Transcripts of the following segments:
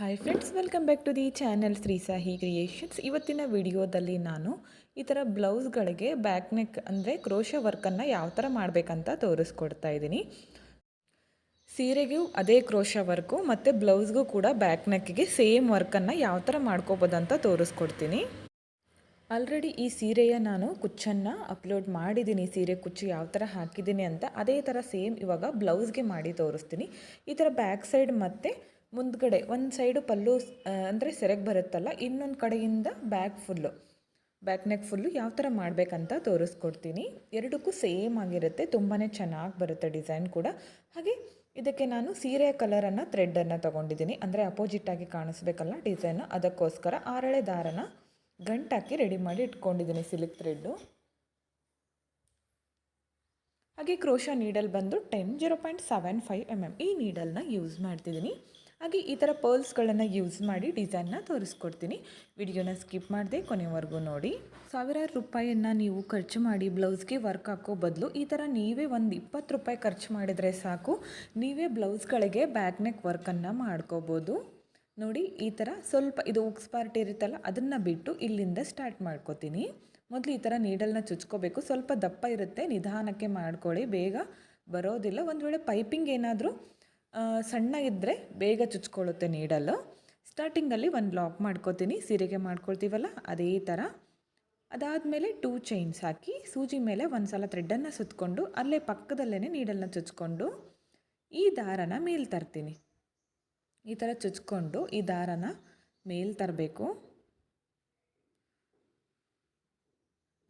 Hi friends welcome back to the channel Shri Sahi creations ಇವತ್ತಿನ ವಿಡಿಯೋದಲ್ಲಿ ನಾನು ಈ ಥರ ಬ್ಲೌಸ್ಗಳಿಗೆ ಬ್ಯಾಕ್ ನೆಕ್ ಅಂದರೆ ಕ್ರೋಶ ವರ್ಕನ್ನು ಯಾವ ಥರ ಮಾಡಬೇಕಂತ ತೋರಿಸ್ಕೊಡ್ತಾ ಇದ್ದೀನಿ. ಸೀರೆಗೂ ಅದೇ ಕ್ರೋಶ ವರ್ಕು ಮತ್ತು ಬ್ಲೌಸ್ಗೂ ಕೂಡ ಬ್ಯಾಕ್ ನೆಕ್ಗೆ ಸೇಮ್ ವರ್ಕನ್ನು ಯಾವ ಥರ ಮಾಡ್ಕೋಬೋದಂತ ತೋರಿಸ್ಕೊಡ್ತೀನಿ. ಆಲ್ರೆಡಿ ಈ ಸೀರೆಯ ನಾನು ಕುಚ್ಚನ್ನು ಅಪ್ಲೋಡ್ ಮಾಡಿದ್ದೀನಿ. ಸೀರೆ ಕುಚ್ಚು ಯಾವ ಥರ ಹಾಕಿದ್ದೀನಿ ಅಂತ ಅದೇ ಥರ ಸೇಮ್ ಇವಾಗ ಬ್ಲೌಸ್ಗೆ ಮಾಡಿ ತೋರಿಸ್ತೀನಿ. ಈ ಥರ ಬ್ಯಾಕ್ ಸೈಡ್ ಮತ್ತು ಮುಂದ್ಗಡೆ ಒಂದು ಸೈಡು ಪಲ್ಲು ಅಂದರೆ ಸೆರೆಗೆ ಬರುತ್ತಲ್ಲ, ಇನ್ನೊಂದು ಕಡೆಯಿಂದ back full. Back neck full ಯಾವ ಥರ ಮಾಡಬೇಕಂತ ತೋರಿಸ್ಕೊಡ್ತೀನಿ. ಎರಡಕ್ಕೂ ಸೇಮ್ ಆಗಿರುತ್ತೆ ತುಂಬಾ ಚೆನ್ನಾಗಿ ಬರುತ್ತೆ ಡಿಸೈನ್ ಕೂಡ. ಹಾಗೆ ಇದಕ್ಕೆ ನಾನು ಸೀರೆ ಕಲರನ್ನು ಥ್ರೆಡ್ಡನ್ನು ತೊಗೊಂಡಿದ್ದೀನಿ. ಅಂದರೆ ಅಪೋಸಿಟ್ಟಾಗಿ ಕಾಣಿಸ್ಬೇಕಲ್ಲ ಡಿಸೈನ್, ಅದಕ್ಕೋಸ್ಕರ ಆರಳೆ ದಾರನ ಗಂಟಾಕಿ ರೆಡಿ ಮಾಡಿ ಇಟ್ಕೊಂಡಿದ್ದೀನಿ ಸಿಲ್ಕ್ ಥ್ರೆಡ್ಡು ಹಾಗೆ ಕ್ರೋಶ ನೀಡಲ್ ಬಂದು ten zero point seven five M M ಈ ನೀಡಲ್ನ ಯೂಸ್ ಮಾಡ್ತಿದ್ದೀನಿ. ಹಾಗೆ ಈ ಥರ ಪರ್ಲ್ಸ್ಗಳನ್ನು ಯೂಸ್ ಮಾಡಿ ಡಿಸೈನ್ನ ತೋರಿಸ್ಕೊಡ್ತೀನಿ. ವಿಡಿಯೋನ ಸ್ಕಿಪ್ ಮಾಡಿದೆ ಕೊನೆವರೆಗೂ ನೋಡಿ. ಸಾವಿರಾರು ರೂಪಾಯಿಯನ್ನು ನೀವು ಖರ್ಚು ಮಾಡಿ ಬ್ಲೌಸ್ಗೆ ವರ್ಕ್ ಹಾಕೋ ಬದಲು ಈ ಥರ ನೀವೇ ಒಂದು ಇಪ್ಪತ್ತು ರೂಪಾಯಿ ಖರ್ಚು ಮಾಡಿದರೆ ಸಾಕು. ನೀವೇ ಬ್ಲೌಸ್ಗಳಿಗೆ ಬ್ಯಾಕ್ ನೆಕ್ ವರ್ಕನ್ನು ಮಾಡ್ಕೋಬೋದು. ನೋಡಿ ಈ ಥರ ಸ್ವಲ್ಪ ಇದು ಉಕ್ಸ್ ಪಾರ್ಟ್ ಇರುತ್ತಲ್ಲ ಅದನ್ನು ಬಿಟ್ಟು ಇಲ್ಲಿಂದ ಸ್ಟಾರ್ಟ್ ಮಾಡ್ಕೋತೀನಿ. ಮೊದಲು ಈ ಥರ ನೀಡಲ್ನ ಚುಚ್ಕೋಬೇಕು. ಸ್ವಲ್ಪ ದಪ್ಪ ಇರುತ್ತೆ. ನಿಧಾನಕ್ಕೆ ಮಾಡ್ಕೊಳ್ಳಿ. ಬೇಗ ಬರೋದಿಲ್ಲ. ಒಂದು ವೇಳೆ ಪೈಪಿಂಗ್ ಏನಾದರೂ ಸಣ್ಣ ಇದ್ದರೆ ಬೇಗ ಚುಚ್ಕೊಳ್ಳುತ್ತೆ ನೀಡಲ್ಲು ಸ್ಟಾರ್ಟಿಂಗಲ್ಲಿ ಒಂದು ಲಾಕ್ ಮಾಡ್ಕೋತೀನಿ, ಸೀರೆಗೆ ಮಾಡ್ಕೊಳ್ತೀವಲ್ಲ, ಅದೇ ಥರ. ಅದಾದಮೇಲೆ ಟೂ ಚೈನ್ಸ್ ಹಾಕಿ, ಸೂಜಿ ಮೇಲೆ ಒಂದು ಸಲ ಥ್ರೆಡ್ಡನ್ನು ಸುತ್ತಕೊಂಡು ಅಲ್ಲೇ ಪಕ್ಕದಲ್ಲೇ ನೀಡಲ್ನ ಚುಚ್ಕೊಂಡು, ಈ ದಾರನ ಮೇಲೆ ತರ್ತೀನಿ. ಈ ಥರ ಚುಚ್ಕೊಂಡು ಈ ದಾರನ ಮೇಲೆ ತರಬೇಕು.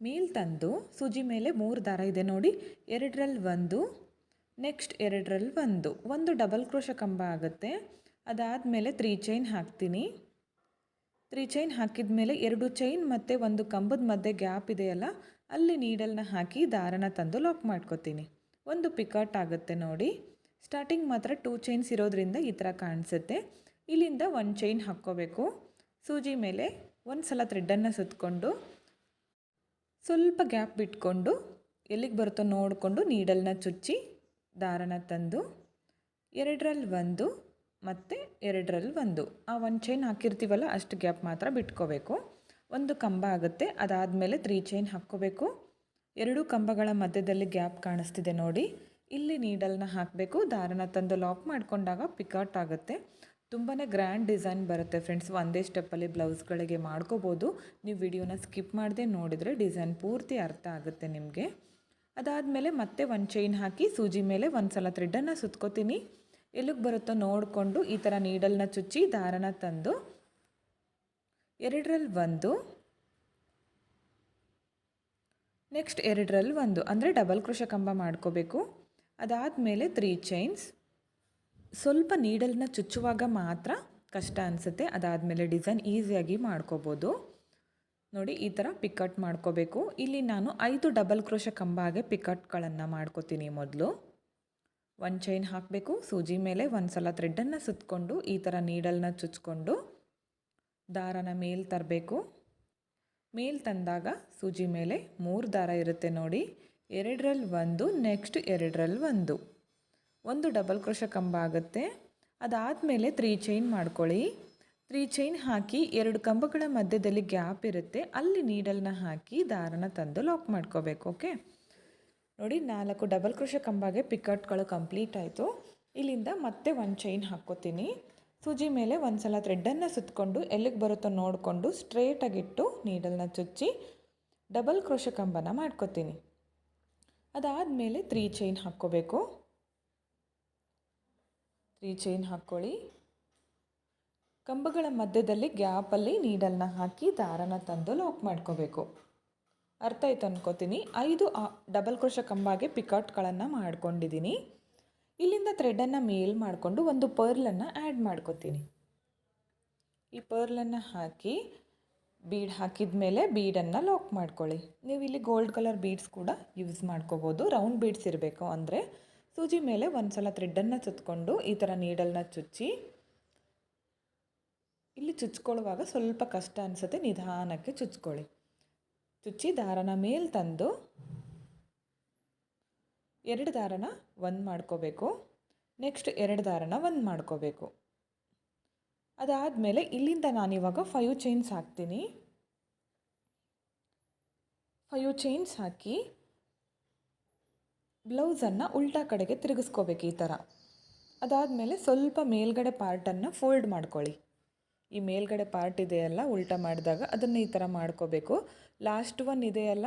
ಮೇಲ್ ತಂದು ಸೂಜಿ ಮೇಲೆ ಮೂರು ದಾರ ಇದೆ ನೋಡಿ ಎರಡರಲ್ಲಿ ಒಂದು ನೆಕ್ಸ್ಟ್ ಎರಡರಲ್ಲಿ ಒಂದು. ಒಂದು ಡಬಲ್ ಕ್ರೋಶ ಕಂಬ ಆಗುತ್ತೆ. ಅದಾದಮೇಲೆ ತ್ರೀ ಚೈನ್ ಹಾಕ್ತೀನಿ. ತ್ರೀ ಚೈನ್ ಹಾಕಿದ ಮೇಲೆ ಎರಡು ಚೈನ್ ಮತ್ತು ಒಂದು ಕಂಬದ ಮಧ್ಯೆ ಗ್ಯಾಪ್ ಇದೆಯಲ್ಲ, ಅಲ್ಲಿ ನೀಡಲ್ನ ಹಾಕಿ ದಾರನ ತಂದು ಲಾಕ್ ಮಾಡ್ಕೊತೀನಿ. ಒಂದು ಪಿಕಟ್ ಆಗುತ್ತೆ ನೋಡಿ. ಸ್ಟಾರ್ಟಿಂಗ್ ಮಾತ್ರ ಟೂ ಚೈನ್ಸ್ ಇರೋದ್ರಿಂದ ಈ ಥರ ಕಾಣಿಸುತ್ತೆ. ಇಲ್ಲಿಂದ ಒಂದು ಚೈನ್ ಹಾಕ್ಕೋಬೇಕು. ಸೂಜಿ ಮೇಲೆ ಒಂದು ಸಲ ಥ್ರೆಡ್ಡನ್ನು ಸುತ್ತಕೊಂಡು ಸ್ವಲ್ಪ ಗ್ಯಾಪ್ ಬಿಟ್ಕೊಂಡು, ಎಲ್ಲಿಗೆ ಬರುತ್ತೋ ನೋಡಿಕೊಂಡು ನೀಡಲ್ನ ಚುಚ್ಚಿ ದಾರನ ತಂದು ಎರಡರಲ್ಲಿ ಒಂದು ಮತ್ತು ಎರಡರಲ್ಲಿ ಒಂದು. ಆ ಒಂದು ಚೈನ್ ಹಾಕಿರ್ತೀವಲ್ಲ, ಅಷ್ಟು ಗ್ಯಾಪ್ ಮಾತ್ರ ಬಿಟ್ಕೋಬೇಕು. ಒಂದು ಕಂಬ ಆಗುತ್ತೆ, ಅದಾದಮೇಲೆ ತ್ರೀ ಚೈನ್ ಹಾಕ್ಕೋಬೇಕು. ಎರಡು ಕಂಬಗಳ ಮಧ್ಯದಲ್ಲಿ ಗ್ಯಾಪ್ ಕಾಣಿಸ್ತಿದೆ ನೋಡಿ. ಇಲ್ಲಿ ನೀಡಲ್ನ ಹಾಕಬೇಕು ದಾರನ ತಂದು ಲಾಕ್ ಮಾಡಿಕೊಂಡಾಗ ಪಿಕಾಟ್ ಆಗುತ್ತೆ. ತುಂಬಾ ಗ್ರ್ಯಾಂಡ್ ಡಿಸೈನ್ ಬರುತ್ತೆ ಫ್ರೆಂಡ್ಸ್ ಒಂದೇ ಸ್ಟೆಪ್ಪಲ್ಲಿ ಬ್ಲೌಸ್ಗಳಿಗೆ ಮಾಡ್ಕೋಬೋದು. ನೀವು ವಿಡಿಯೋನ ಸ್ಕಿಪ್ ಮಾಡದೆ ನೋಡಿದರೆ ಡಿಸೈನ್ ಪೂರ್ತಿ ಅರ್ಥ ಆಗುತ್ತೆ ನಿಮಗೆ. ಅದಾದಮೇಲೆ ಮತ್ತೆ ಒಂದು ಚೈನ್ ಹಾಕಿ ಸೂಜಿ ಮೇಲೆ ಒಂದು ಸಲ ಥ್ರೆಡ್ಡನ್ನು ಸುತ್ಕೋತೀನಿ. ಎಲ್ಲಿಗೆ ಬರುತ್ತೋ ನೋಡಿಕೊಂಡು ಈ ಥರ ನೀಡಲ್ನ ಚುಚ್ಚಿ ದಾರನ ತಂದು ಎರಡರಲ್ಲಿ ಒಂದು ನೆಕ್ಸ್ಟ್ ಎರಡರಲ್ಲಿ ಒಂದು, ಅಂದರೆ ಡಬಲ್ ಕೃಷ ಕಂಬ ಮಾಡ್ಕೋಬೇಕು. ಅದಾದಮೇಲೆ ತ್ರೀ ಚೈನ್ಸ್ ಸ್ವಲ್ಪ ನೀಡಲ್ನ ಚುಚ್ಚುವಾಗ ಮಾತ್ರ ಕಷ್ಟ ಅನಿಸುತ್ತೆ. ಅದಾದಮೇಲೆ ಡಿಸೈನ್ ಈಸಿಯಾಗಿ ಮಾಡ್ಕೋಬೋದು. ನೋಡಿ, ಈ ಥರ ಪಿಕಟ್ ಮಾಡ್ಕೋಬೇಕು. ಇಲ್ಲಿ ನಾನು ಐದು ಡಬಲ್ ಕ್ರೋಶ ಕಂಬ ಹಾಗೆ ಪಿಕಟ್ಗಳನ್ನು ಮಾಡ್ಕೋತೀನಿ ಮೊದಲು. ಒಂದು ಚೈನ್ ಹಾಕಬೇಕು, ಸೂಜಿ ಮೇಲೆ ಒಂದು ಸಲ ಥ್ರೆಡ್ಡನ್ನು ಸುತ್ತಕೊಂಡು ಈ ಥರ ನೀಡಲ್ನ ಚುಚ್ಕೊಂಡು, ದಾರನ ಮೇಲೆ ತರಬೇಕು. ಮೇಲ್ ತಂದಾಗ ಸೂಜಿ ಮೇಲೆ ಮೂರು ದಾರ ಇರುತ್ತೆ ನೋಡಿ ಎರಡರಲ್ಲಿ ಒಂದು ನೆಕ್ಸ್ಟ್ ಎರಡರಲ್ಲಿ ಒಂದು. ಒಂದು ಡಬಲ್ ಕ್ರೋಶ ಕಂಬ ಆಗುತ್ತೆ. ಅದಾದಮೇಲೆ ತ್ರೀ ಚೈನ್ ಮಾಡ್ಕೊಳ್ಳಿ. ತ್ರೀ ಚೈನ್ ಹಾಕಿ ಎರಡು ಕಂಬಗಳ ಮಧ್ಯದಲ್ಲಿ ಗ್ಯಾಪ್ ಇರುತ್ತೆ. ಅಲ್ಲಿ ನೀಡಲ್ನ ಹಾಕಿ ದಾರನ ತಂದು ಲಾಕ್ ಮಾಡ್ಕೋಬೇಕು ಓಕೆ ನೋಡಿ, ನಾಲ್ಕು ಡಬಲ್ ಕೃಷ ಕಂಬಗೆ ಪಿಕಟ್ಗಳು ಕಂಪ್ಲೀಟ್ ಆಯಿತು. ಇಲ್ಲಿಂದ ಮತ್ತೆ ಒಂದು ಚೈನ್ ಹಾಕ್ಕೋತೀನಿ. ಸೂಜಿ ಮೇಲೆ ಒಂದು ಸಲ ಥ್ರೆಡ್ಡನ್ನು ಸುತ್ತಕೊಂಡು ಎಲ್ಲಿಗೆ ಬರುತ್ತೋ ನೋಡಿಕೊಂಡು ಸ್ಟ್ರೇಟಾಗಿಟ್ಟು ನೀಡಲ್ನ ಚುಚ್ಚಿ ಡಬಲ್ ಕ್ರೋಶ ಕಂಬನ ಮಾಡ್ಕೋತೀನಿ. ಅದಾದಮೇಲೆ ತ್ರೀ ಚೈನ್ ಹಾಕ್ಕೋಬೇಕು. ತ್ರೀ ಚೈನ್ ಹಾಕ್ಕೊಳ್ಳಿ. ಕಂಬಗಳ ಮಧ್ಯದಲ್ಲಿ ಗ್ಯಾಪಲ್ಲಿ ನೀಡಲ್ನ ಹಾಕಿ ದಾರನ ತಂದು ಲಾಕ್ ಮಾಡ್ಕೋಬೇಕು. ಅರ್ಥ ಆಯ್ತು ಅನ್ಕೋತೀನಿ. ಐದು ಡಬಲ್ ಕ್ರೋಶ ಕಂಬಾಗೆ ಪಿಕಟ್ಗಳನ್ನು ಮಾಡ್ಕೊಂಡಿದ್ದೀನಿ ಇಲ್ಲಿಂದ ಥ್ರೆಡನ್ನು ಮೇಲ್ ಮಾಡಿಕೊಂಡು ಒಂದು ಪರ್ಲನ್ನು ಆ್ಯಡ್ ಮಾಡ್ಕೋತೀನಿ. ಈ ಪರ್ಲನ್ನು ಹಾಕಿ ಬೀಡ್ ಹಾಕಿದ ಮೇಲೆ ಬೀಡನ್ನು ಲಾಕ್ ಮಾಡ್ಕೊಳ್ಳಿ. ನೀವು ಇಲ್ಲಿ ಗೋಲ್ಡ್ ಕಲರ್ ಬೀಡ್ಸ್ ಕೂಡ ಯೂಸ್ ಮಾಡ್ಕೋಬೋದು. ರೌಂಡ್ ಬೀಡ್ಸ್ ಇರಬೇಕು ಅಂದರೆ ಸೂಜಿ ಮೇಲೆ ಒಂದು ಸಲ ಥ್ರೆಡ್ಡನ್ನು ಸುತ್ತಕೊಂಡು ಈ ಥರ ನೀಡಲ್ನ ಚುಚ್ಚಿ ಇಲ್ಲಿ ಚುಚ್ಕೊಳ್ಳುವಾಗ ಸ್ವಲ್ಪ ಕಷ್ಟ ಅನಿಸುತ್ತೆ, ನಿಧಾನಕ್ಕೆ ಚುಚ್ಕೊಳ್ಳಿ. ಚುಚ್ಚಿ ದಾರನ ಮೇಲೆ ತಂದು ಎರಡು ದಾರನ ಒಂದು ಮಾಡ್ಕೋಬೇಕು. ನೆಕ್ಸ್ಟ್ ಎರಡು ದಾರನ ಒಂದು ಮಾಡ್ಕೋಬೇಕು. ಅದಾದಮೇಲೆ ಇಲ್ಲಿಂದ ನಾನಿವಾಗ ಫೈವ್ ಚೈನ್ಸ್ ಹಾಕ್ತೀನಿ. ಫೈವ್ ಚೈನ್ಸ್ ಹಾಕಿ ಬ್ಲೌಸನ್ನು ಉಲ್ಟಾ ಕಡೆಗೆ ತಿರುಗಿಸ್ಕೋಬೇಕು ಈ ಥರ ಅದಾದಮೇಲೆ ಸ್ವಲ್ಪ ಮೇಲ್ಗಡೆ ಪಾರ್ಟನ್ನು ಫೋಲ್ಡ್ ಮಾಡ್ಕೊಳ್ಳಿ. ಈ ಮೇಲ್ಗಡೆ ಪಾರ್ಟ್ ಇದೆಯಲ್ಲ ಉಲ್ಟ ಮಾಡಿದಾಗ ಅದನ್ನು ಈ ಥರ ಮಾಡ್ಕೋಬೇಕು. ಲಾಸ್ಟ್ ಒನ್ ಇದೆಯಲ್ಲ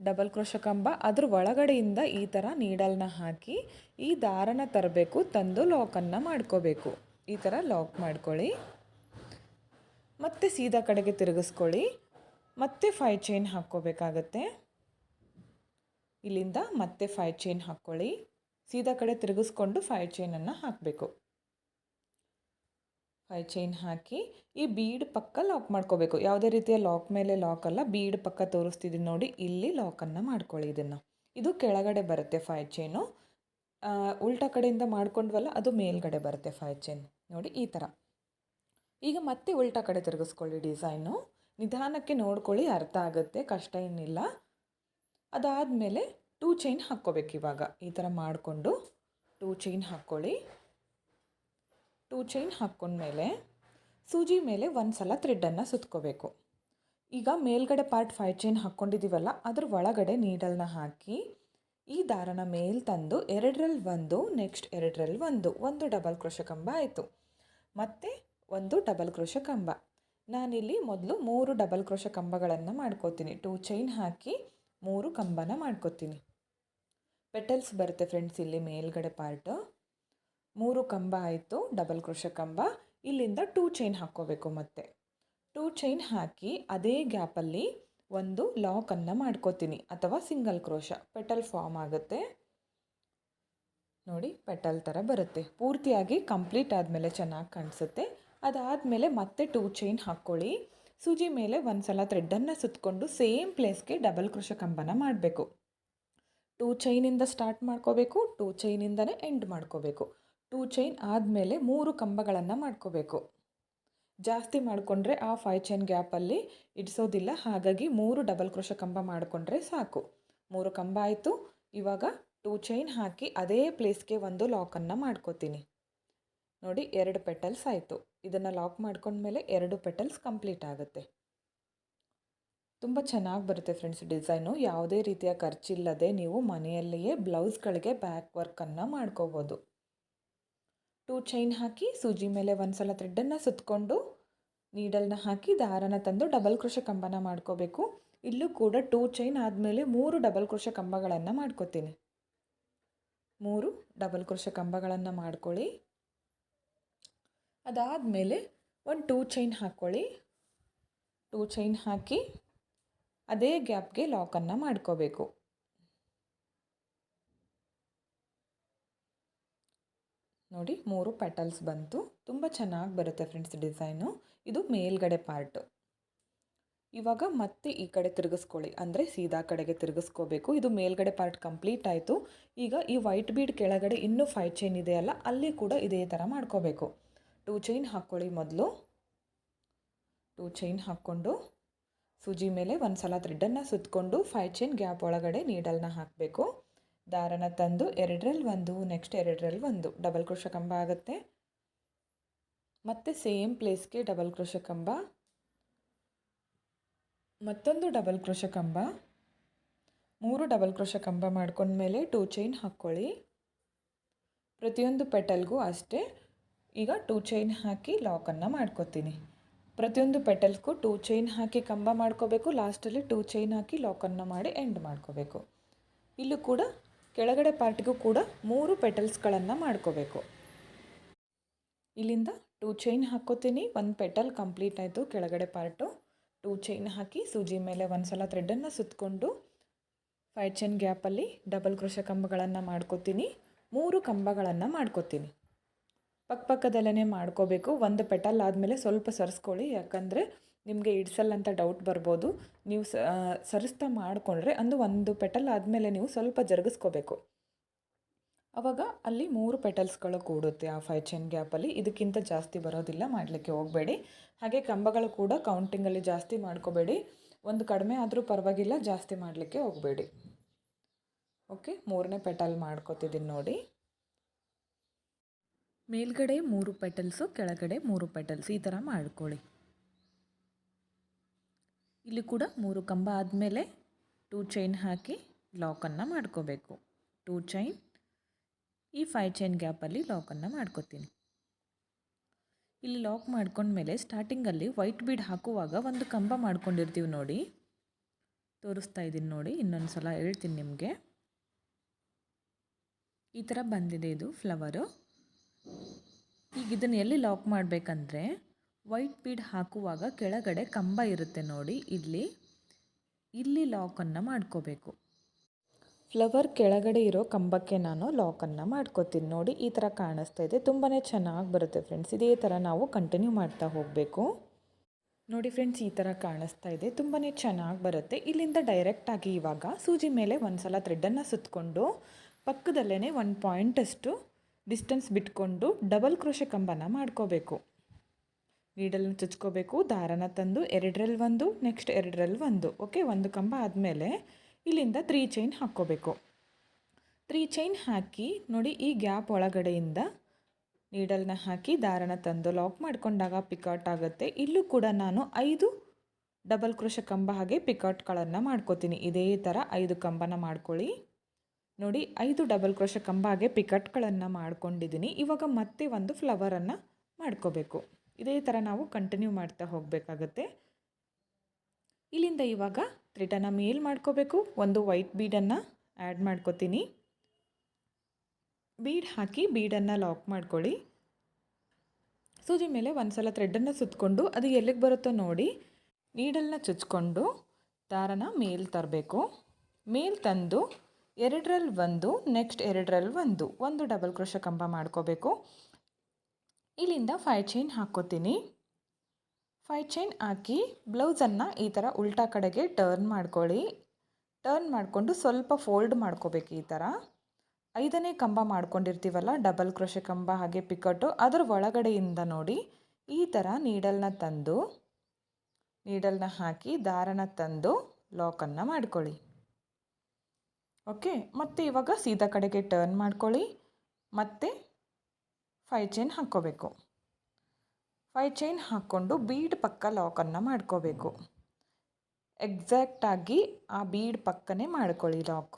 ಡಬಲ್ ಕ್ರೋಶ ಕಂಬ. ಅದ್ರ ಒಳಗಡೆಯಿಂದ ಈ ಥರ ನೀಡಲ್ನ ಹಾಕಿ ಈ ದಾರನ ತರಬೇಕು, ತಂದು ಲಾಕನ್ನು ಮಾಡ್ಕೋಬೇಕು. ಈ ಥರ ಲಾಕ್ ಮಾಡ್ಕೊಳ್ಳಿ. ಮತ್ತೆ ಸೀದಾ ಕಡೆಗೆ ತಿರುಗಿಸ್ಕೊಳ್ಳಿ. ಮತ್ತೆ ಫೈ ಚೈನ್ ಹಾಕ್ಕೋಬೇಕಾಗತ್ತೆ. ಇಲ್ಲಿಂದ ಮತ್ತೆ ಫೈ ಚೈನ್ ಹಾಕ್ಕೊಳ್ಳಿ. ಸೀದಾ ಕಡೆ ತಿರುಗಿಸ್ಕೊಂಡು ಫೈ ಚೈನನ್ನು ಹಾಕಬೇಕು. ಫೈ ಚೈನ್ ಹಾಕಿ ಈ ಬೀಡ್ ಪಕ್ಕ ಲಾಕ್ ಮಾಡ್ಕೋಬೇಕು. ಯಾವುದೇ ರೀತಿಯ ಲಾಕ್ ಮೇಲೆ ಲಾಕ್ ಅಲ್ಲ ಬೀಡ್ ಪಕ್ಕ ತೋರಿಸ್ತಿದ್ದೀನಿ ನೋಡಿ, ಇಲ್ಲಿ ಲಾಕನ್ನು ಮಾಡ್ಕೊಳ್ಳಿ ಇದನ್ನು. ಇದು ಕೆಳಗಡೆ ಬರುತ್ತೆ ಫೈ ಚೈನು ಉಲ್ಟಾ ಕಡೆಯಿಂದ ಮಾಡ್ಕೊಂಡ್ವಲ್ಲ, ಅದು ಮೇಲ್ಗಡೆ ಬರುತ್ತೆ ಫೈ ಚೈನ್ ನೋಡಿ, ಈ ಥರ ಈಗ ಮತ್ತೆ ಉಲ್ಟಾ ಕಡೆ ತಿರುಗಿಸ್ಕೊಳ್ಳಿ ಡಿಸೈನು ನಿಧಾನಕ್ಕೆ ನೋಡ್ಕೊಳ್ಳಿ, ಅರ್ಥ ಆಗುತ್ತೆ, ಕಷ್ಟ ಏನಿಲ್ಲ. ಅದಾದಮೇಲೆ ಟೂ ಚೈನ್ ಹಾಕ್ಕೋಬೇಕು ಇವಾಗ. ಈ ಥರ ಮಾಡಿಕೊಂಡು ಟೂ ಚೈನ್ ಹಾಕ್ಕೊಳ್ಳಿ. ಟೂ ಚೈನ್ ಹಾಕ್ಕೊಂಡ್ಮೇಲೆ ಸೂಜಿ ಮೇಲೆ ಒಂದು ಸಲ ಥ್ರೆಡ್ಡನ್ನು ಸುತ್ಕೋಬೇಕು. ಈಗ ಮೇಲ್ಗಡೆ ಪಾರ್ಟ್ ಫೈವ್ ಚೈನ್ ಹಾಕ್ಕೊಂಡಿದ್ದೀವಲ್ಲ ಅದ್ರ ಒಳಗಡೆ ನೀಡಲ್ನ ಹಾಕಿ ಈ ದಾರನ ಮೇಲ್ ತಂದು ಎರಡರಲ್ಲಿ ಒಂದು ನೆಕ್ಸ್ಟ್ ಎರಡರಲ್ಲಿ ಒಂದು ಒಂದು ಡಬಲ್ ಕ್ರೋಶ ಕಂಬ ಆಯಿತು. ಮತ್ತು ಒಂದು ಡಬಲ್ ಕ್ರೋಶ ಕಂಬ ನಾನಿಲ್ಲಿ ಮೊದಲು ಮೂರು ಡಬಲ್ ಕ್ರೋಶ ಕಂಬಗಳನ್ನು ಮಾಡ್ಕೋತೀನಿ. ಟೂ ಚೈನ್ ಹಾಕಿ ಮೂರು ಕಂಬನ ಮಾಡ್ಕೋತೀನಿ. ಪೆಟಲ್ಸ್ ಬರುತ್ತೆ ಫ್ರೆಂಡ್ಸ್ ಇಲ್ಲಿ ಮೇಲ್ಗಡೆ ಪಾರ್ಟು ಮೂರು ಕಂಬ ಆಯಿತು ಡಬಲ್ ಕ್ರೋಶ ಕಂಬ. ಇಲ್ಲಿಂದ ಟೂ ಚೈನ್ ಹಾಕ್ಕೋಬೇಕು ಮತ್ತೆ. ಟೂ ಚೈನ್ ಹಾಕಿ ಅದೇ ಗ್ಯಾಪಲ್ಲಿ ಒಂದು ಲಾಕನ್ನು ಮಾಡ್ಕೋತೀನಿ. ಅಥವಾ ಸಿಂಗಲ್ ಕ್ರೋಶ ಪೆಟಲ್ ಫಾರ್ಮ್ ಆಗುತ್ತೆ. ನೋಡಿ ಪೆಟಲ್ ಥರ ಬರುತ್ತೆ. ಪೂರ್ತಿಯಾಗಿ ಕಂಪ್ಲೀಟ್ ಆದಮೇಲೆ ಚೆನ್ನಾಗಿ ಕಾಣಿಸುತ್ತೆ. ಅದಾದಮೇಲೆ ಮತ್ತೆ ಟೂ ಚೈನ್ ಹಾಕ್ಕೊಳ್ಳಿ. ಸೂಜಿ ಮೇಲೆ ಒಂದು ಸಲ ಥ್ರೆಡ್ಡನ್ನು ಸುತ್ತಕೊಂಡು ಸೇಮ್ ಪ್ಲೇಸ್ಗೆ ಡಬಲ್ ಕೃಷ ಕಂಬನ ಮಾಡಬೇಕು. ಟೂ ಚೈನಿಂದ ಸ್ಟಾರ್ಟ್ ಮಾಡ್ಕೋಬೇಕು ಟೂ ಚೈನಿಂದನೇ ಎಂಡ್ ಮಾಡ್ಕೋಬೇಕು. ಟೂ ಚೈನ್ ಆದಮೇಲೆ ಮೂರು ಕಂಬಗಳನ್ನು ಮಾಡ್ಕೋಬೇಕು. ಜಾಸ್ತಿ ಮಾಡಿಕೊಂಡ್ರೆ ಆ ಫೈ ಚೈನ್ ಗ್ಯಾಪಲ್ಲಿ ಇಡಿಸೋದಿಲ್ಲ, ಹಾಗಾಗಿ ಮೂರು ಡಬಲ್ ಕ್ರೋಶ ಕಂಬ ಮಾಡಿಕೊಂಡ್ರೆ ಸಾಕು. ಮೂರು ಕಂಬ ಆಯಿತು, ಇವಾಗ ಟೂ ಚೈನ್ ಹಾಕಿ ಅದೇ ಪ್ಲೇಸ್ಗೆ ಒಂದು ಲಾಕನ್ನು ಮಾಡ್ಕೋತೀನಿ. ನೋಡಿ, ಎರಡು ಪೆಟಲ್ಸ್ ಆಯಿತು. ಇದನ್ನು ಲಾಕ್ ಮಾಡ್ಕೊಂಡ್ಮೇಲೆ ಎರಡು ಪೆಟಲ್ಸ್ ಕಂಪ್ಲೀಟ್ ಆಗುತ್ತೆ. ತುಂಬ ಚೆನ್ನಾಗಿ ಬರುತ್ತೆ ಫ್ರೆಂಡ್ಸ್ ಡಿಸೈನು ಯಾವುದೇ ರೀತಿಯ ಖರ್ಚಿಲ್ಲದೆ ನೀವು ಮನೆಯಲ್ಲಿಯೇ ಬ್ಲೌಸ್ಗಳಿಗೆ ಬ್ಯಾಕ್ ವರ್ಕನ್ನು ಮಾಡ್ಕೋಬೋದು. ಟೂ ಚೈನ್ ಹಾಕಿ ಸೂಜಿ ಮೇಲೆ ಒಂದು ಸಲ ಥ್ರೆಡ್ಡನ್ನು ಸುತ್ತಕೊಂಡು ನೀಡಲ್ನ ಹಾಕಿ ದಾರನ ತಂದು ಡಬಲ್ ಕ್ರೋಶ ಕಂಬನ ಮಾಡ್ಕೋಬೇಕು. ಇಲ್ಲೂ ಕೂಡ ಟೂ ಚೈನ್ ಆದಮೇಲೆ ಮೂರು ಡಬಲ್ ಕ್ರೋಶ ಕಂಬಗಳನ್ನು ಮಾಡ್ಕೋತೀನಿ. ಮೂರು ಡಬಲ್ ಕ್ರೋಶ ಕಂಬಗಳನ್ನು ಮಾಡ್ಕೊಳ್ಳಿ. ಅದಾದಮೇಲೆ ಒಂದು ಟೂ ಚೈನ್ ಹಾಕ್ಕೊಳ್ಳಿ ಟೂ ಚೈನ್ ಹಾಕಿ ಅದೇ ಗ್ಯಾಪ್ಗೆ ಲಾಕನ್ನು ಮಾಡ್ಕೋಬೇಕು. ನೋಡಿ ಮೂರು ಪೆಟಲ್ಸ್ ಬಂತು. ತುಂಬ ಚೆನ್ನಾಗಿ ಬರುತ್ತೆ ಫ್ರೆಂಡ್ಸ್ ಡಿಸೈನು ಇದು ಮೇಲ್ಗಡೆ ಪಾರ್ಟ್ ಇವಾಗ ಮತ್ತೆ ಈ ಕಡೆ ತಿರುಗಿಸ್ಕೊಳ್ಳಿ. ಅಂದರೆ ಸೀದಾ ಕಡೆಗೆ ತಿರುಗಿಸ್ಕೋಬೇಕು. ಇದು ಮೇಲ್ಗಡೆ ಪಾರ್ಟ್ ಕಂಪ್ಲೀಟ್ ಆಯಿತು. ಈಗ ಈ ವೈಟ್ ಬೀಡ್ ಕೆಳಗಡೆ ಇನ್ನೂ ಫೈವ್ ಚೈನ್ ಇದೆಯಲ್ಲ ಅಲ್ಲಿ ಕೂಡ ಇದೇ ಥರ ಮಾಡ್ಕೋಬೇಕು. ಟೂ ಚೈನ್ ಹಾಕ್ಕೊಳ್ಳಿ ಮೊದಲು. ಟೂ ಚೈನ್ ಹಾಕ್ಕೊಂಡು ಸೂಜಿ ಮೇಲೆ ಒಂದು ಸಲ ಥ್ರೆಡ್ಡನ್ನು ಸುತ್ತಕೊಂಡು ಫೈವ್ ಚೈನ್ ಗ್ಯಾಪ್ ಒಳಗಡೆ ನೀಡಲ್ನ ಹಾಕಬೇಕು. ದಾರನ ತಂದು ಎರಡರಲ್ಲಿ ಒಂದು ನೆಕ್ಸ್ಟ್ ಎರಡರಲ್ಲಿ ಒಂದು. ಡಬಲ್ ಕ್ರೋಶ ಕಂಬ ಆಗುತ್ತೆ. ಮತ್ತು ಸೇಮ್ ಪ್ಲೇಸ್ಗೆ ಡಬಲ್ ಕ್ರೋಶ ಕಂಬ. ಮತ್ತೊಂದು ಡಬಲ್ ಕ್ರೋಶ ಕಂಬ. ಮೂರು ಡಬಲ್ ಕ್ರೋಶ ಕಂಬ ಮಾಡ್ಕೊಂಡ್ಮೇಲೆ ಟೂ ಚೈನ್ ಹಾಕ್ಕೊಳ್ಳಿ. ಪ್ರತಿಯೊಂದು ಪೆಟಲ್ಗೂ ಅಷ್ಟೇ. ಈಗ ಟೂ ಚೈನ್ ಹಾಕಿ ಲಾಕನ್ನು ಮಾಡ್ಕೋತೀನಿ. ಪ್ರತಿಯೊಂದು ಪೆಟಲ್ಗೂ ಟೂ ಚೈನ್ ಹಾಕಿ ಕಂಬ ಮಾಡ್ಕೋಬೇಕು. ಲಾಸ್ಟಲ್ಲಿ ಟೂ ಚೈನ್ ಹಾಕಿ ಲಾಕನ್ನು ಮಾಡಿ ಎಂಡ್ ಮಾಡ್ಕೋಬೇಕು. ಇಲ್ಲೂ ಕೂಡ ಕೆಳಗಡೆ ಪಾರ್ಟಿಗೂ ಕೂಡ ಮೂರು ಪೆಟಲ್ಸ್ಗಳನ್ನು ಮಾಡ್ಕೋಬೇಕು. ಇಲ್ಲಿಂದ ಟೂ ಚೈನ್ ಹಾಕ್ಕೋತೀನಿ ಒಂದು ಪೆಟಲ್ ಕಂಪ್ಲೀಟ್ ಆಯಿತು ಕೆಳಗಡೆ ಪಾರ್ಟು. ಟೂ ಚೈನ್ ಹಾಕಿ ಸೂಜಿ ಮೇಲೆ ಒಂದು ಸಲ ಥ್ರೆಡ್ಡನ್ನು ಸುತ್ತಕೊಂಡು ಫೈವ್ ಚೈನ್ ಗ್ಯಾಪಲ್ಲಿ ಡಬಲ್ ಕೃಷ ಕಂಬಗಳನ್ನು ಮಾಡ್ಕೋತೀನಿ. ಮೂರು ಕಂಬಗಳನ್ನು ಮಾಡ್ಕೋತೀನಿ. ಪಕ್ಕಪಕ್ಕದಲ್ಲೇ ಮಾಡ್ಕೋಬೇಕು. ಒಂದು ಪೆಟಲ್ ಆದಮೇಲೆ ಸ್ವಲ್ಪ ಸರಿಸ್ಕೊಳ್ಳಿ. ಯಾಕಂದರೆ ನಿಮಗೆ ಇಡ್ಸಲ್ಲ ಅಂತ ಡೌಟ್ ಬರ್ಬೋದು, ನೀವು ಸ ಸರಿಸ್ತಾ ಮಾಡಿಕೊಂಡ್ರೆ ಅಂದು ಒಂದು ಪೆಟಲ್ ಆದಮೇಲೆ ನೀವು ಸ್ವಲ್ಪ ಜರುಗಿಸ್ಕೋಬೇಕು. ಆವಾಗ ಅಲ್ಲಿ ಮೂರು ಪೆಟಲ್ಸ್ಗಳು ಕೂಡುತ್ತೆ ಆ ಫೈವ್ ಚೈನ್ ಗ್ಯಾಪಲ್ಲಿ ಇದಕ್ಕಿಂತ ಜಾಸ್ತಿ ಬರೋದಿಲ್ಲ, ಮಾಡಲಿಕ್ಕೆ ಹೋಗಬೇಡಿ. ಹಾಗೆ ಕಂಬಗಳು ಕೂಡ ಕೌಂಟಿಂಗಲ್ಲಿ ಜಾಸ್ತಿ ಮಾಡ್ಕೋಬೇಡಿ. ಒಂದು ಕಡಿಮೆ ಆದರೂ ಪರವಾಗಿಲ್ಲ, ಜಾಸ್ತಿ ಮಾಡಲಿಕ್ಕೆ ಹೋಗಬೇಡಿ. ಓಕೆ ಮೂರನೇ ಪೆಟಲ್ ಮಾಡ್ಕೋತಿದ್ದೀನಿ ನೋಡಿ. ಮೇಲ್ಗಡೆ ಮೂರು ಪೆಟಲ್ಸು, ಕೆಳಗಡೆ ಮೂರು ಪೆಟಲ್ಸ್, ಈ ಥರ ಮಾಡ್ಕೊಳ್ಳಿ. ಇಲ್ಲಿ ಕೂಡ ಮೂರು ಕಂಬ ಆದಮೇಲೆ ಟೂ ಚೈನ್ ಹಾಕಿ ಲಾಕನ್ನು ಮಾಡ್ಕೋಬೇಕು. ಟೂ ಚೈನ್ ಈ ಫೈವ್ ಚೈನ್ ಗ್ಯಾಪಲ್ಲಿ ಲಾಕನ್ನು ಮಾಡ್ಕೋತೀನಿ. ಇಲ್ಲಿ ಲಾಕ್ ಮಾಡ್ಕೊಂಡ್ಮೇಲೆ ಸ್ಟಾರ್ಟಿಂಗಲ್ಲಿ ವೈಟ್ ಬೀಡ್ ಹಾಕುವಾಗ ಒಂದು ಕಂಬ ಮಾಡ್ಕೊಂಡಿರ್ತೀವಿ ನೋಡಿ. ತೋರಿಸ್ತಾ ಇದ್ದೀನಿ ನೋಡಿ, ಇನ್ನೊಂದು ಸಲ ಹೇಳ್ತೀನಿ ನಿಮಗೆ. ಈ ಥರ ಬಂದಿದೆ ಇದು ಫ್ಲವರು ಈಗ ಇದನ್ನು ಎಲ್ಲಿ ಲಾಕ್ ಮಾಡಬೇಕಂದ್ರೆ ವೈಟ್ ಬೀಡ್ ಹಾಕುವಾಗ ಕೆಳಗಡೆ ಕಂಬ ಇರುತ್ತೆ ನೋಡಿ, ಇಲ್ಲಿ. ಇಲ್ಲಿ ಲಾಕನ್ನು ಮಾಡ್ಕೋಬೇಕು. ಫ್ಲವರ್ ಕೆಳಗಡೆ ಇರೋ ಕಂಬಕ್ಕೆ ನಾನು ಲಾಕನ್ನು ಮಾಡ್ಕೋತೀನಿ ನೋಡಿ, ಈ ಥರ ಕಾಣಿಸ್ತಾ ಇದೆ. ತುಂಬಾ ಚೆನ್ನಾಗಿ ಬರುತ್ತೆ ಫ್ರೆಂಡ್ಸ್, ಇದೇ ಥರ ನಾವು ಕಂಟಿನ್ಯೂ ಮಾಡ್ತಾ ಹೋಗಬೇಕು. ನೋಡಿ ಫ್ರೆಂಡ್ಸ್, ಈ ಥರ ಕಾಣಿಸ್ತಾ ಇದೆ ತುಂಬಾ ಚೆನ್ನಾಗಿ ಬರುತ್ತೆ. ಇಲ್ಲಿಂದ ಡೈರೆಕ್ಟಾಗಿ ಇವಾಗ ಸೂಜಿ ಮೇಲೆ ಒಂದು ಸಲ ಥ್ರೆಡ್ಡನ್ನು ಸುತ್ತಕೊಂಡು ಪಕ್ಕದಲ್ಲೇ ಒಂದು ಪಾಯಿಂಟಷ್ಟು ಡಿಸ್ಟೆನ್ಸ್ ಬಿಟ್ಕೊಂಡು ಡಬಲ್ ಕ್ರೋಶೆ ಕಂಬನ ಮಾಡ್ಕೋಬೇಕು. ನೀಡಲ್ನ ಚುಚ್ಕೋಬೇಕು. ದಾರನ ತಂದು ಎರಡರಲ್ಲಿ ಒಂದು ನೆಕ್ಸ್ಟ್ ಎರಡರಲ್ಲಿ ಒಂದು. ಓಕೆ ಒಂದು ಕಂಬ ಆದಮೇಲೆ ಇಲ್ಲಿಂದ ತ್ರೀ ಚೈನ್ ಹಾಕ್ಕೋಬೇಕು. ತ್ರೀ ಚೈನ್ ಹಾಕಿ ನೋಡಿ ಈ ಗ್ಯಾಪ್ ಒಳಗಡೆಯಿಂದ ನೀಡಲ್ನ ಹಾಕಿ ದಾರನ ತಂದು ಲಾಕ್ ಮಾಡಿಕೊಂಡಾಗ ಪಿಕೌಟ್ ಆಗುತ್ತೆ. ಇಲ್ಲೂ ಕೂಡ ನಾನು ಐದು ಡಬಲ್ ಕ್ರೋಶ ಕಂಬ ಹಾಗೆ ಪಿಕೌಟ್ಗಳನ್ನು ಮಾಡ್ಕೋತೀನಿ. ಇದೇ ಥರ ಐದು ಕಂಬನ ಮಾಡ್ಕೊಳ್ಳಿ. ನೋಡಿ, ಐದು ಡಬಲ್ ಕ್ರೋಶ ಕಂಬ ಹಾಗೆ ಪಿಕಟ್ಗಳನ್ನು ಮಾಡ್ಕೊಂಡಿದ್ದೀನಿ. ಇವಾಗ ಮತ್ತೆ ಒಂದು ಫ್ಲವರನ್ನು ಮಾಡ್ಕೋಬೇಕು. ಇದೇ ಥರ ನಾವು ಕಂಟಿನ್ಯೂ ಮಾಡ್ತಾ ಹೋಗಬೇಕಾಗತ್ತೆ. ಇಲ್ಲಿಂದ ಇವಾಗ ತ್ರಿಟನ ಮೇಲ್ ಮಾಡ್ಕೋಬೇಕು. ಒಂದು ವೈಟ್ ಬೀಡನ್ನು ಆ್ಯಡ್ ಮಾಡ್ಕೋತೀನಿ. ಬೀಡ್ ಹಾಕಿ ಬೀಡನ್ನು ಲಾಕ್ ಮಾಡ್ಕೊಳ್ಳಿ. ಸೂಜಿ ಮೇಲೆ ಒಂದು ಸಲ ಥ್ರೆಡನ್ನು ಸುತ್ತಕೊಂಡು ಅದು ಎಲ್ಲಿಗೆ ಬರುತ್ತೋ ನೋಡಿ. ನೀಡಲ್ನ ಚುಚ್ಕೊಂಡು ದಾರನ ಮೇಲ್ ತರಬೇಕು. ಮೇಲ್ ತಂದು ಎರಡರಲ್ಲಿ ಒಂದು ನೆಕ್ಸ್ಟ್ ಎರಡರಲ್ಲಿ ಒಂದು. ಒಂದು ಡಬಲ್ ಕ್ರೋಶ ಕಂಬ ಮಾಡ್ಕೋಬೇಕು. ಇಲ್ಲಿಂದ ಫೈ ಚೈನ್ ಹಾಕ್ಕೋತೀನಿ. ಫೈ ಚೈನ್ ಹಾಕಿ ಬ್ಲೌಸನ್ನು ಈ ಥರ ಉಲ್ಟಾ ಕಡೆಗೆ ಟರ್ನ್ ಮಾಡ್ಕೊಳ್ಳಿ. ಟರ್ನ್ ಮಾಡಿಕೊಂಡು ಸ್ವಲ್ಪ ಫೋಲ್ಡ್ ಮಾಡ್ಕೋಬೇಕು ಈ ಥರ ಐದನೇ ಕಂಬ ಮಾಡ್ಕೊಂಡಿರ್ತೀವಲ್ಲ ಡಬಲ್ ಕ್ರೋಶೆ ಕಂಬ ಹಾಗೆ ಪಿಕಟ್ಟು ಅದರ ಒಳಗಡೆಯಿಂದ ನೋಡಿ ಈ ಥರ ನೀಡಲ್ನ ತಂದು ನೀಡಲ್ನ ಹಾಕಿ ದಾರನ ತಂದು ಲಾಕನ್ನು ಮಾಡ್ಕೊಳ್ಳಿ. ಓಕೆ ಮತ್ತು ಇವಾಗ ಸೀದಾ ಕಡೆಗೆ ಟರ್ನ್ ಮಾಡ್ಕೊಳ್ಳಿ. ಮತ್ತು ಫೈ ಚೈನ್ ಹಾಕ್ಕೋಬೇಕು. ಫೈ ಚೈನ್ ಹಾಕ್ಕೊಂಡು ಬೀಡ್ ಪಕ್ಕ ಲಾಕನ್ನು ಮಾಡ್ಕೋಬೇಕು. ಎಕ್ಸಾಕ್ಟಾಗಿ ಆ ಬೀಡ್ ಪಕ್ಕನೇ ಮಾಡ್ಕೊಳ್ಳಿ ಲಾಕ್.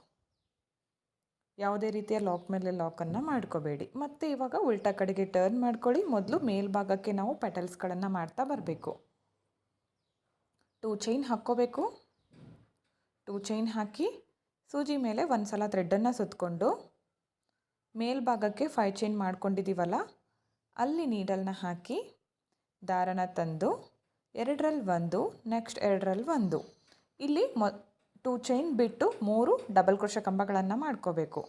ಯಾವುದೇ ರೀತಿಯ ಲಾಕ್ ಮೇಲೆ ಲಾಕನ್ನು ಮಾಡ್ಕೋಬೇಡಿ. ಮತ್ತು ಇವಾಗ ಉಲ್ಟಾ ಕಡೆಗೆ ಟರ್ನ್ ಮಾಡ್ಕೊಳ್ಳಿ. ಮೊದಲು ಮೇಲ್ಭಾಗಕ್ಕೆ ನಾವು ಪೆಟಲ್ಸ್ಗಳನ್ನು ಮಾಡ್ತಾ ಬರಬೇಕು. ಟೂ ಚೈನ್ ಹಾಕ್ಕೋಬೇಕು. ಟೂ ಚೈನ್ ಹಾಕಿ ಸೂಜಿ ಮೇಲೆ ಒಂದು ಸಲ ಥ್ರೆಡ್ಡನ್ನು ಸುತ್ತಕೊಂಡು ಮೇಲ್ಭಾಗಕ್ಕೆ ಫೈ ಚೈನ್ ಮಾಡ್ಕೊಂಡಿದ್ದೀವಲ್ಲ ಅಲ್ಲಿ ನೀಡಲ್ನ ಹಾಕಿ ದಾರನ ತಂದು ಎರಡರಲ್ಲಿ ಒಂದು ನೆಕ್ಸ್ಟ್ ಎರಡರಲ್ಲಿ ಒಂದು. ಇಲ್ಲಿ ಮೊ ಟೂ ಚೈನ್ ಬಿಟ್ಟು ಮೂರು ಡಬಲ್ ಕ್ರೋಶ ಕಂಬಗಳನ್ನು ಮಾಡ್ಕೋಬೇಕು.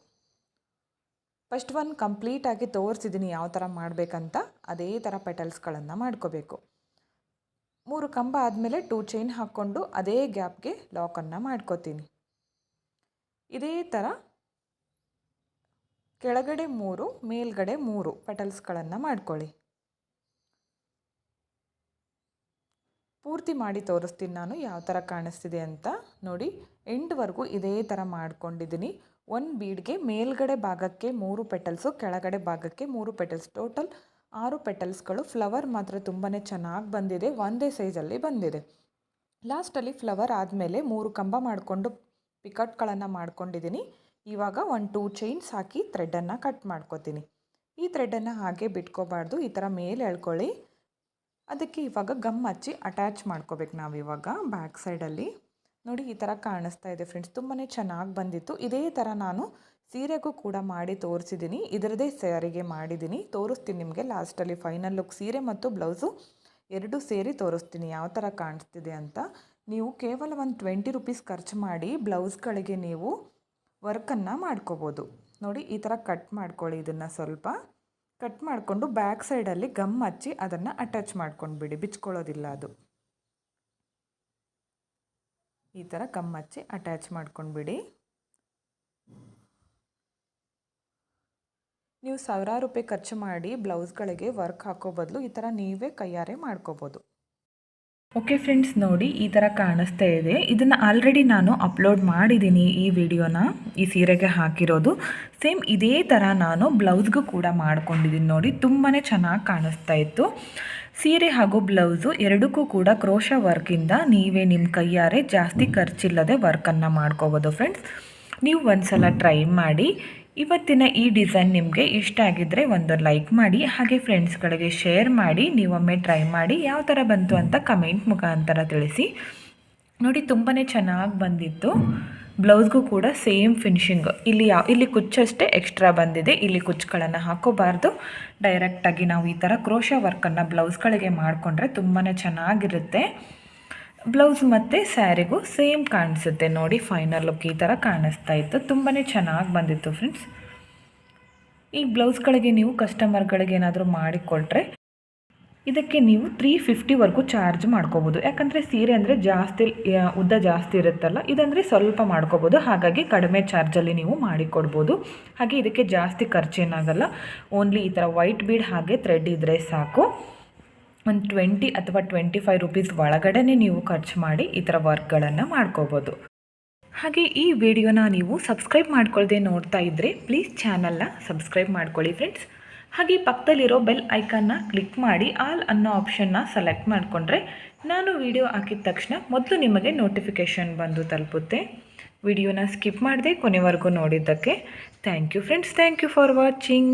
ಫಸ್ಟ್ ಒನ್ ಕಂಪ್ಲೀಟಾಗಿ ತೋರಿಸಿದ್ದೀನಿ ಯಾವ ಥರ ಮಾಡಬೇಕಂತ, ಅದೇ ಥರ ಪೆಟಲ್ಸ್ಗಳನ್ನು ಮಾಡ್ಕೋಬೇಕು. ಮೂರು ಕಂಬ ಆದಮೇಲೆ ಟೂ ಚೈನ್ ಹಾಕ್ಕೊಂಡು ಅದೇ ಗ್ಯಾಪ್ಗೆ ಲಾಕನ್ನು ಮಾಡ್ಕೋತೀನಿ. ಇದೇ ಥರ ಕೆಳಗಡೆ ಮೂರು, ಮೇಲ್ಗಡೆ ಮೂರು ಪೆಟಲ್ಸ್ಗಳನ್ನು ಮಾಡ್ಕೊಳ್ಳಿ. ಪೂರ್ತಿ ಮಾಡಿ ತೋರಿಸ್ತೀನಿ ನಾನು ಯಾವ ಥರ ಕಾಣಿಸ್ತಿದೆ ಅಂತ. ನೋಡಿ, ಎಂಡ್ವರೆಗೂ ಇದೇ ಥರ ಮಾಡ್ಕೊಂಡಿದ್ದೀನಿ. ಒಂದು ಬೀಡ್ಗೆ ಮೇಲ್ಗಡೆ ಭಾಗಕ್ಕೆ ಮೂರು ಪೆಟಲ್ಸು ಕೆಳಗಡೆ ಭಾಗಕ್ಕೆ ಮೂರು ಪೆಟಲ್ಸ್ ಟೋಟಲ್ ಆರು ಪೆಟಲ್ಸ್ಗಳು ಫ್ಲವರ್ ಮಾತ್ರ ತುಂಬಾ ಚೆನ್ನಾಗಿ ಬಂದಿದೆ, ಒಂದೇ ಸೈಜಲ್ಲಿ ಬಂದಿದೆ. ಲಾಸ್ಟಲ್ಲಿ ಫ್ಲವರ್ ಆದಮೇಲೆ ಮೂರು ಕಂಬ ಮಾಡಿಕೊಂಡು ಪಿಕಟ್ಗಳನ್ನು ಮಾಡ್ಕೊಂಡಿದ್ದೀನಿ. ಇವಾಗ ಒಂದು ಟೂ ಚೈನ್ಸ್ ಹಾಕಿ ಥ್ರೆಡನ್ನು ಕಟ್ ಮಾಡ್ಕೋತೀನಿ. ಈ ಥ್ರೆಡನ್ನು ಹಾಗೆ ಬಿಟ್ಕೋಬಾರ್ದು, ಈ ಥರ ಮೇಲೆ ಎಳ್ಕೊಳ್ಳಿ. ಅದಕ್ಕೆ ಇವಾಗ ಗಮ್ ಹಚ್ಚಿ ಅಟ್ಯಾಚ್ ಮಾಡ್ಕೋಬೇಕು ನಾವು ಇವಾಗ ಬ್ಯಾಕ್ ಸೈಡಲ್ಲಿ ನೋಡಿ ಈ ಥರ ಕಾಣಿಸ್ತಾ ಇದೆ ಫ್ರೆಂಡ್ಸ್ ತುಂಬಾ ಚೆನ್ನಾಗಿ ಬಂದಿತ್ತು. ಇದೇ ಥರ ನಾನು ಸೀರೆಗೂ ಕೂಡ ಮಾಡಿ ತೋರಿಸಿದ್ದೀನಿ ಇದರದೇ ಸ್ಯಾರಿಗೆ ಮಾಡಿದ್ದೀನಿ ತೋರಿಸ್ತೀನಿ ನಿಮಗೆ ಲಾಸ್ಟಲ್ಲಿ ಫೈನಲ್ ಲುಕ್ ಸೀರೆ ಮತ್ತು ಬ್ಲೌಸು ಎರಡು ಸೇರಿ ತೋರಿಸ್ತೀನಿ ಯಾವ ಥರ ಕಾಣಿಸ್ತಿದೆ ಅಂತ. ನೀವು ಕೇವಲ ಒಂದು ಟ್ವೆಂಟಿ ರುಪೀಸ್ ಖರ್ಚು ಮಾಡಿ ಬ್ಲೌಸ್ಗಳಿಗೆ ನೀವು ವರ್ಕನ್ನು ಮಾಡ್ಕೋಬೋದು. ನೋಡಿ, ಈ ಥರ ಕಟ್ ಮಾಡ್ಕೊಳ್ಳಿ ಇದನ್ನು ಸ್ವಲ್ಪ. ಕಟ್ ಮಾಡಿಕೊಂಡು ಬ್ಯಾಕ್ ಸೈಡಲ್ಲಿ ಗಮ್ ಹಚ್ಚಿ ಅದನ್ನು ಅಟ್ಯಾಚ್ ಮಾಡ್ಕೊಂಡು ಬಿಡಿ, ಬಿಚ್ಕೊಳ್ಳೋದಿಲ್ಲ ಅದು. ಈ ಥರ ಗಮ್ ಹಚ್ಚಿ ಅಟ್ಯಾಚ್ ಮಾಡ್ಕೊಂಡ್ಬಿಡಿ ನೀವು ಸಾವಿರಾರು ರೂಪಾಯಿ ಖರ್ಚು ಮಾಡಿ ಬ್ಲೌಸ್ಗಳಿಗೆ ವರ್ಕ್ ಹಾಕೋ ಬದಲು ಈ ಥರ ನೀವೇ ಕೈಯಾರೆ ಮಾಡ್ಕೋಬೋದು. ಓಕೆ ಫ್ರೆಂಡ್ಸ್ ನೋಡಿ ಈ ಥರ ಕಾಣಿಸ್ತಾ ಇದೆ. ಇದನ್ನು ಆಲ್ರೆಡಿ ನಾನು ಅಪ್ಲೋಡ್ ಮಾಡಿದ್ದೀನಿ ಈ ವಿಡಿಯೋನ ಈ ಸೀರೆಗೆ ಹಾಕಿರೋದು. ಸೇಮ್ ಇದೇ ಥರ ನಾನು ಬ್ಲೌಸ್ಗೂ ಕೂಡ ಮಾಡ್ಕೊಂಡಿದ್ದೀನಿ ನೋಡಿ ತುಂಬಾ ಚೆನ್ನಾಗಿ ಕಾಣಿಸ್ತಾ ಇತ್ತು. ಸೀರೆ ಹಾಗೂ ಬ್ಲೌಸು ಎರಡಕ್ಕೂ ಕೂಡ ಕ್ರೋಶ ವರ್ಕಿಂದ ನೀವೇ ನಿಮ್ಮ ಕೈಯಾರೆ ಜಾಸ್ತಿ ಖರ್ಚಿಲ್ಲದೆ ವರ್ಕನ್ನು ಮಾಡ್ಕೋಬೋದು ಫ್ರೆಂಡ್ಸ್ ನೀವು ಒಂದ್ಸಲ ಟ್ರೈ ಮಾಡಿ. ಇವತ್ತಿನ ಈ ಡಿಸೈನ್ ನಿಮಗೆ ಇಷ್ಟ ಆಗಿದ್ದರೆ ಒಂದು ಲೈಕ್ ಮಾಡಿ, ಹಾಗೆ ಫ್ರೆಂಡ್ಸ್ಗಳಿಗೆ ಶೇರ್ ಮಾಡಿ, ನೀವೊಮ್ಮೆ ಟ್ರೈ ಮಾಡಿ, ಯಾವ ಥರ ಬಂತು ಅಂತ ಕಮೆಂಟ್ ಮುಖಾಂತರ ತಿಳಿಸಿ. ನೋಡಿ ತುಂಬಾ ಚೆನ್ನಾಗಿ ಬಂದಿತ್ತು. ಬ್ಲೌಸ್ಗೂ ಕೂಡ ಸೇಮ್ ಫಿನಿಶಿಂಗ್ ಇಲ್ಲಿ ಯಾವ ಇಲ್ಲಿ ಕುಚ್ಚಷ್ಟೇ ಎಕ್ಸ್ಟ್ರಾ ಬಂದಿದೆ. ಇಲ್ಲಿ ಕುಚ್ಚುಗಳನ್ನು ಹಾಕೋಬಾರ್ದು. ಡೈರೆಕ್ಟಾಗಿ ನಾವು ಈ ಥರ ಕ್ರೋಶ ವರ್ಕನ್ನು ಬ್ಲೌಸ್ಗಳಿಗೆ ಮಾಡಿಕೊಂಡ್ರೆ ತುಂಬಾ ಚೆನ್ನಾಗಿರುತ್ತೆ. ಬ್ಲೌಸ್ ಮತ್ತು ಸ್ಯಾರಿಗೂ ಸೇಮ್ ಕಾಣಿಸುತ್ತೆ ನೋಡಿ ಫೈನಲ್ ಲುಕ್ ಈ ಥರ ಕಾಣಿಸ್ತಾ ಇತ್ತು. ತುಂಬಾ ಚೆನ್ನಾಗಿ ಬಂದಿತ್ತು ಫ್ರೆಂಡ್ಸ್ ಈ ಬ್ಲೌಸ್ಗಳಿಗೆ ನೀವು ಕಸ್ಟಮರ್ಗಳಿಗೆ ಏನಾದರೂ ಮಾಡಿಕೊಟ್ರೆ ಇದಕ್ಕೆ ನೀವು ತ್ರೀ ಫಿಫ್ಟಿವರೆಗೂ ಚಾರ್ಜ್ ಮಾಡ್ಕೋಬೋದು. ಯಾಕಂದರೆ ಸೀರೆ ಅಂದರೆ ಜಾಸ್ತಿ ಉದ್ದ ಜಾಸ್ತಿ ಇರುತ್ತಲ್ಲ, ಇದಂದರೆ ಸ್ವಲ್ಪ ಮಾಡ್ಕೋಬೋದು. ಹಾಗಾಗಿ ಕಡಿಮೆ ಚಾರ್ಜಲ್ಲಿ ನೀವು ಮಾಡಿಕೊಡ್ಬೋದು ಹಾಗೆ ಇದಕ್ಕೆ ಜಾಸ್ತಿ ಖರ್ಚೇನಾಗಲ್ಲ. ಓನ್ಲಿ ಈ ಥರ ವೈಟ್ ಬೀಡ್ ಹಾಗೆ ಥ್ರೆಡ್ ಇದ್ದರೆ ಸಾಕು. ಒಂದು ಟ್ವೆಂಟಿ ಅಥವಾ ಟ್ವೆಂಟಿ ಫೈವ್ ರುಪೀಸ್ ಒಳಗಡೆ ನೀವು ಖರ್ಚು ಮಾಡಿ ಈ ಥರ ವರ್ಕ್ಗಳನ್ನು ಮಾಡ್ಕೋಬೋದು. ಹಾಗೆ ಈ ವಿಡಿಯೋನ ನೀವು ಸಬ್ಸ್ಕ್ರೈಬ್ ಮಾಡ್ಕೊಳ್ಳದೆ ನೋಡ್ತಾ ಇದ್ದರೆ ಪ್ಲೀಸ್ ಚಾನಲ್ನ ಸಬ್ಸ್ಕ್ರೈಬ್ ಮಾಡ್ಕೊಳ್ಳಿ ಫ್ರೆಂಡ್ಸ್. ಹಾಗೆ ಪಕ್ಕದಲ್ಲಿರೋ ಬೆಲ್ ಐಕನ್ನ ಕ್ಲಿಕ್ ಮಾಡಿ ಆಲ್ ಅನ್ನೋ ಆಪ್ಷನ್ನ ಸೆಲೆಕ್ಟ್ ಮಾಡಿಕೊಂಡ್ರೆ ನಾನು ವಿಡಿಯೋ ಹಾಕಿದ ತಕ್ಷಣ ಮೊದಲು ನಿಮಗೆ ನೋಟಿಫಿಕೇಷನ್ ಬಂದು ತಲುಪುತ್ತೆ. ವಿಡಿಯೋನ ಸ್ಕಿಪ್ ಮಾಡದೆ ಕೊನೆವರೆಗೂ ನೋಡಿದ್ದಕ್ಕೆ thank you friends. Thank you for watching.